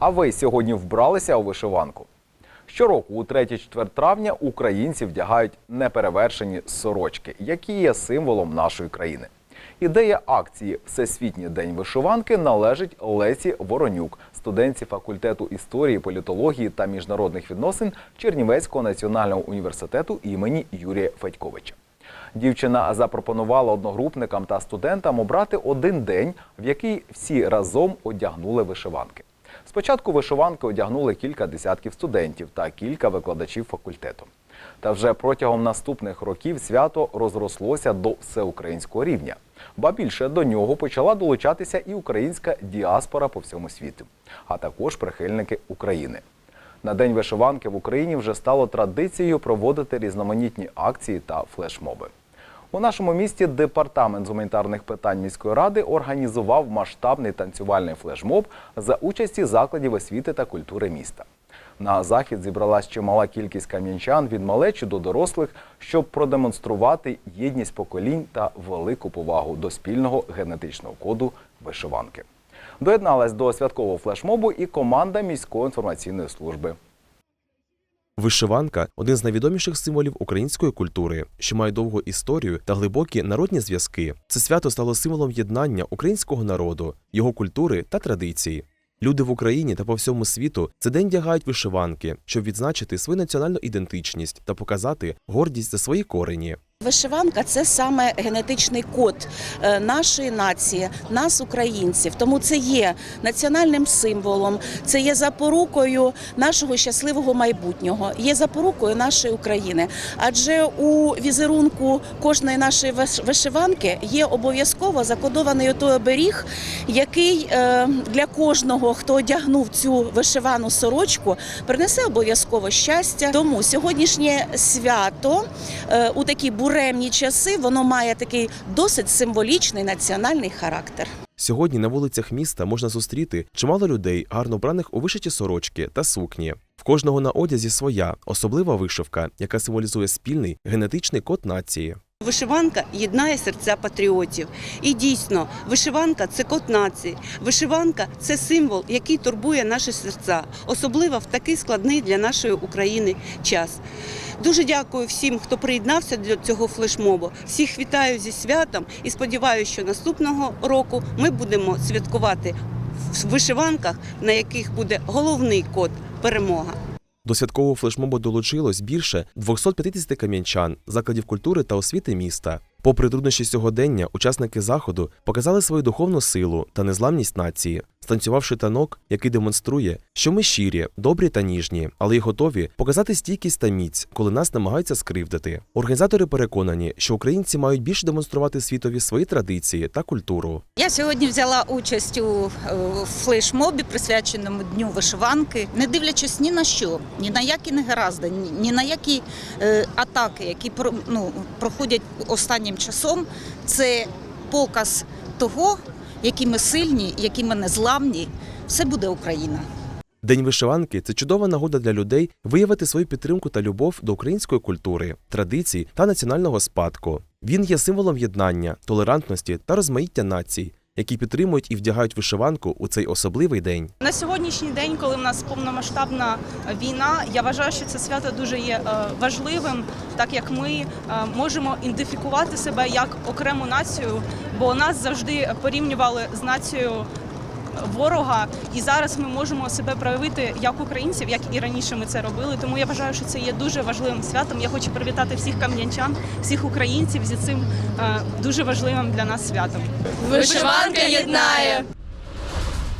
А ви сьогодні вбралися у вишиванку? Щороку, у 3-4 травня, українці вдягають неперевершені сорочки, які є символом нашої країни. Ідея акції Всесвітній день вишиванки належить Лесі Воронюк, студентці факультету історії, політології та міжнародних відносин Чернівецького національного університету імені Юрія Федьковича. Дівчина запропонувала одногрупникам та студентам обрати один день, в який всі разом одягнули вишиванки. Спочатку вишиванки одягнули кілька десятків студентів та кілька викладачів факультету. Та вже протягом наступних років свято розрослося до всеукраїнського рівня. Ба більше до нього почала долучатися і українська діаспора по всьому світу, а також прихильники України. На День вишиванки в Україні вже стало традицією проводити різноманітні акції та флешмоби. У нашому місті департамент з гуманітарних питань міської ради організував масштабний танцювальний флешмоб за участі закладів освіти та культури міста. На захід зібралась чимала кількість кам'янчан від малечі до дорослих, щоб продемонструвати єдність поколінь та велику повагу до спільного генетичного коду вишиванки. Доєдналась до святкового флешмобу і команда міської інформаційної служби. Вишиванка один з найвідоміших символів української культури, що має довгу історію та глибокі народні зв'язки. Це свято стало символом єднання українського народу, його культури та традицій. Люди в Україні та по всьому світу цей день дягають вишиванки, щоб відзначити свою національну ідентичність та показати гордість за свої корені. Вишиванка це саме генетичний код е, нашої нації, нас, українців. Тому це є національним символом, це є запорукою нашого щасливого майбутнього, є запорукою нашої України. Адже у візерунку кожної нашої вишиванки є обов'язково закодований той оберіг, який е, для кожного, хто одягнув цю вишивану сорочку, принесе обов'язково щастя. Тому сьогоднішнє свято е, у такі буремні часи воно має такий досить символічний національний характер. Сьогодні на вулицях міста можна зустріти чимало людей, гарно вбраних у вишиті сорочки та сукні. В кожного на одязі своя особлива вишивка, яка символізує спільний генетичний код нації. Вишиванка єднає серця патріотів. І дійсно, вишиванка це код нації. Вишиванка це символ, який турбує наші серця, особливо в такий складний для нашої України час. Дуже дякую всім, хто приєднався до цього флешмобу. Всіх вітаю зі святом і сподіваюся, що наступного року ми будемо святкувати в вишиванках, на яких буде головний код перемога. До святкового флешмобу долучилось більше 250 кам'янчан, закладів культури та освіти міста. Попри труднощі сьогодення, учасники заходу показали свою духовну силу та незламність нації, станцювавши танок, який демонструє, що ми щирі, добрі та ніжні, але й готові показати стійкість та міць, коли нас намагаються скривдити. Організатори переконані, що українці мають більше демонструвати світові свої традиції та культуру. Я сьогодні взяла участь у е, флешмобі, присвяченому дню вишиванки, не дивлячись ні на що, ні на які негаразди, ні, на які е, атаки, які ну, проходять останнім часом. Це показ того, які ми сильні, які ми незламні. Все буде Україна. День вишиванки це чудова нагода для людей виявити свою підтримку та любов до української культури, традицій та національного спадку. Він є символом єднання, толерантності та розмаїття націй, які підтримують і вдягають вишиванку у цей особливий день. На сьогоднішній день, коли в нас повномасштабна війна, я вважаю, що це свято дуже є е, важливим, так як ми е, можемо ідентифікувати себе як окрему націю, бо нас завжди порівнювали з нацією ворога, і зараз ми можемо себе проявити як українців, як і раніше ми це робили. Тому я вважаю, що це є дуже важливим святом. Я хочу привітати всіх кам'янчан, всіх українців зі цим е, дуже важливим для нас святом. Вишиванка єднає.